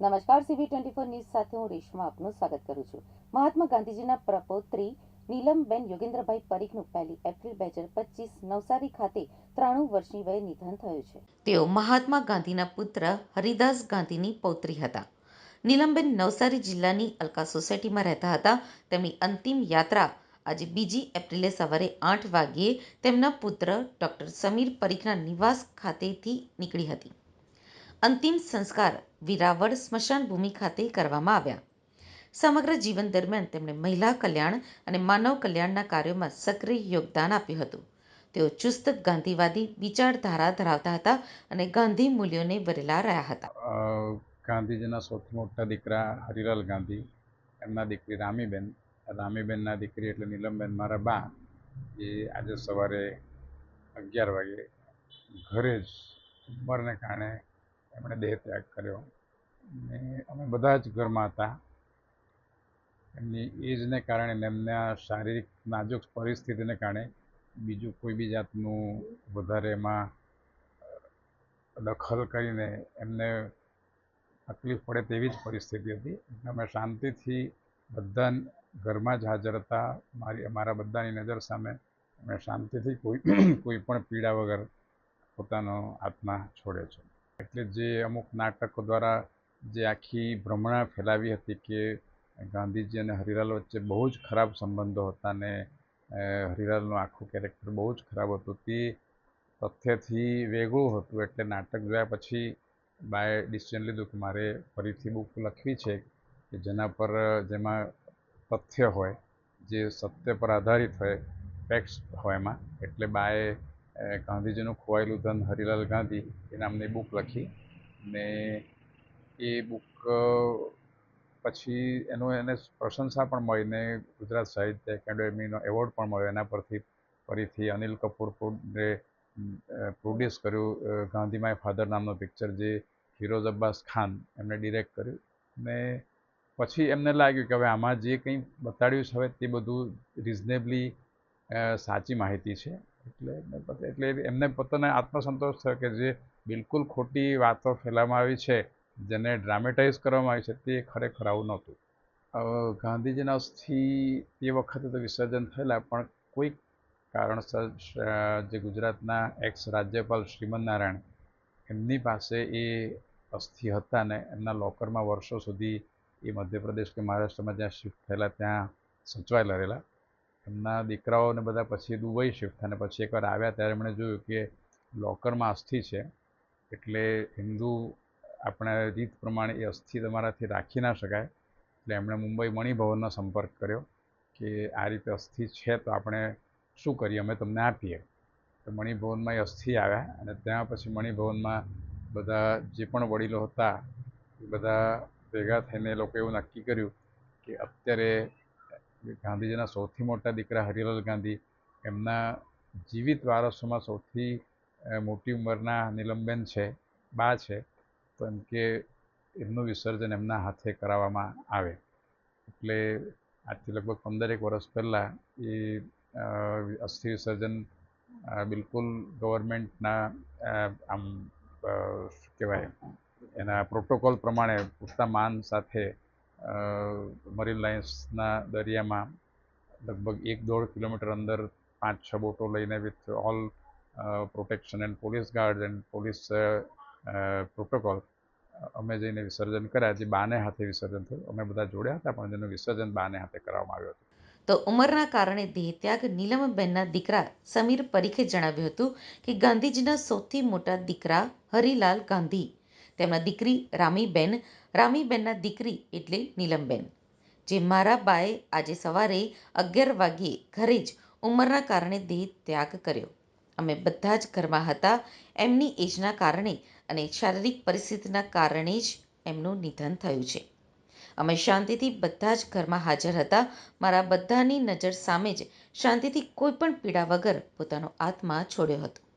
નમસ્કાર સીવી twenty four news સાથે હું રેશમા આપનું સ્વાગત કરું છું. મહાત્મા ગાંધીજીના પ્રપોત્રી નીલમબેન યોગેન્દ્રભાઈ પરીખનું પહેલી એપ્રિલ બે હજાર પચીસ નવસારી ખાતે ત્રાણું વર્ષની વયે નિધન થયું છે. તેઓ મહાત્મા ગાંધીના પુત્ર હરિદાસ ગાંધીની પૌત્રી હતા. નીલમબેન નવસારી જિલ્લાની અલકા સોસાયટીમાં રહેતા હતા. તેમની અંતિમ યાત્રા આજે બીજી એપ્રિલે સવારે આઠ વાગ્યે તેમના પુત્ર ડોક્ટર સમીર પરીખના નિવાસ ખાતેથી નીકળી હતી. અંતિમ સંસ્કાર વિરાવળ સ્મશાન ભૂમિ ખાતે કરવામાં આવ્યા. સમગ્ર જીવન દરમિયાન તેમણે મહિલા કલ્યાણ અને માનવ કલ્યાણના કાર્યોમાં સક્રિય યોગદાન આપ્યું હતું. તેઓ ચુસ્ત, ગાંધીવાદી વિચારધારા ધરાવતા હતા અને ગાંધી મૂલ્યોને વરેલા રહ્યા હતા. ગાંધીજીના સૌથી મોટા દીકરા હરિલાલ ગાંધી, એમના દીકરી રામીબેન, રામીબેનના દીકરી એટલે નીલમબેન મારા બા, એ આજે સવારે અગિયાર વાગે ઘરે જ ઉંમરને કારણે એમણે દેહ ત્યાગ કર્યો. ને અમે બધા જ ઘરમાં હતા. એમની એજને કારણે એમને એમના શારીરિક નાજુક પરિસ્થિતિને કારણે બીજું કોઈ બી જાતનું વધારે એમાં દખલ કરીને એમને તકલીફ પડે તેવી જ પરિસ્થિતિ હતી. અમે શાંતિથી બધા ઘરમાં જ હાજર હતા. મારી મારા બધાની નજર સામે અમે શાંતિથી કોઈ કોઈ પણ પીડા વગર પોતાનો આત્મા છોડે છે. એટલે જે અમુક નાટકો દ્વારા જે આખી ભ્રમણા ફેલાવી હતી કે ગાંધીજી અને હરિલાલ વચ્ચે બહુ જ ખરાબ સંબંધો હતા ને અ, હરિલાલનું આખું કેરેક્ટર બહુ જ ખરાબ હતું. તે તથ્યથી વેગળું હતું એટલે નાટક જોયા પછી બાય ડિસિઝન લીધું કે મારે ફરીથી બુક લખવી છે કે જેના પર જેમાં તથ્ય હોય જે સત્ય પર આધારિત હોય ફેક્ટ્સ હોય એમાં. એટલે અ, ગાંધીજીનું ખોવાયેલું ધન હરિલાલ ગાંધી, એ નામની બુક લખી ને એ બુક પછી એનું એને પ્રશંસા પણ મળી ને ગુજરાત સાહિત્ય એકેડેમીનો એવોર્ડ પણ મળ્યો. એના પરથી ફરીથી અનિલ કપૂર પ્રોડે પ્રોડ્યુસ કર્યું ગાંધી માય ફાધર નામનું પિક્ચર જે ફિરોઝ અબ્બાસ ખાન એમણે ડિરેક્ટ કર્યું ને પછી એમને લાગ્યું કે હવે આમાં જે કંઈ બતાડ્યું છે હવે તે બધું રિઝનેબલી સાચી માહિતી છે. એટલે એમને એટલે એમને પોતાને આત્મસંતોષ થયો કે જે બિલકુલ ખોટી વાતો ફેલાવવામાં આવી છે, જેને ડ્રામેટાઇઝ કરવામાં આવી છે, તે ખરેખર આવું નહોતું. ગાંધીજીના અસ્થિ તે વખતે તો વિસર્જન થયેલા, પણ કોઈક કારણસર જે ગુજરાતના એક્સ રાજ્યપાલ શ્રીમદ નારાયણ, એમની પાસે એ અસ્થિ હતા ને એમના લોકરમાં વર્ષો સુધી એ મધ્યપ્રદેશ કે મહારાષ્ટ્રમાં જ્યાં શિફ્ટ થયેલા, ત્યાં સચવાયેલા રહેલા. એમના દીકરાઓને બધા પછી દુબઈ શિફ્ટ અને પછી એકવાર આવ્યા ત્યારે એમણે જોયું કે લોકરમાં અસ્થિ છે. એટલે હિન્દુ આપણે રીત પ્રમાણે એ અસ્થિ તમારાથી રાખી ના શકાય. એટલે એમણે મુંબઈ મણિભવનનો સંપર્ક કર્યો કે આ રીતે અસ્થિ છે તો આપણે શું કરીએ? અમે તમને આપીએ. તો મણિભવનમાં એ અસ્થિ આવ્યા અને ત્યાં પછી મણિભવનમાં બધા જે પણ વડીલો હતા એ બધા ભેગા થઈને એ લોકો એવું નક્કી કર્યું કે અત્યારે ગાંધીજીના સૌથી મોટા દીકરા હરિલાલ ગાંધી, એમના જીવિત વારસોમાં સૌથી મોટી ઉંમરના નીલમબેન છે, બા છે તો એમ કે એમનું વિસર્જન એમના હાથે કરાવવામાં આવે. એટલે આજથી લગભગ પંદરેક વર્ષ પહેલાં એ અસ્થિ વિસર્જન બિલકુલ ગવર્મેન્ટના આમ શું કહેવાય, એના પ્રોટોકોલ પ્રમાણે પૂરતા માન સાથે મરીન લાઇન્સના દરિયામાં લગભગ એક દોઢ કિલોમીટર અંદર પાંચ, છ બોટો લઈને with all protection and police guard and police protocol, અમે જઈને વિસર્જન કર્યા. જે બાને હાથે વિસર્જન થયું, અમે બધા જોડ્યા હતા, પણ જેનું વિસર્જન બાને હાથે કરવામાં આવ્યું હતું. તો ઉંમરના કારણે દેહત્યાગ નીલમબેનના દીકરા સમીર પરીખે જણાવ્યું હતું કે ગાંધીજીના સૌથી મોટા દીકરા હરિલાલ ગાંધી. તેમના દીકરી રામીબેન રામીબેનના દીકરી એટલે નીલમબેન, જે મારા બાએ આજે સવારે અગિયાર વાગ્યે ઘરે જ ઉંમરના કારણે દેહ ત્યાગ કર્યો. અમે બધા જ ઘરમાં હતા. એમની એજના કારણે અને શારીરિક પરિસ્થિતિના કારણે જ એમનું નિધન થયું છે. અમે શાંતિથી બધા જ ઘરમાં હાજર હતા. મારા બધાની નજર સામે જ શાંતિથી કોઈ પણ પીડા વગર પોતાનો આત્મા છોડ્યો હતો.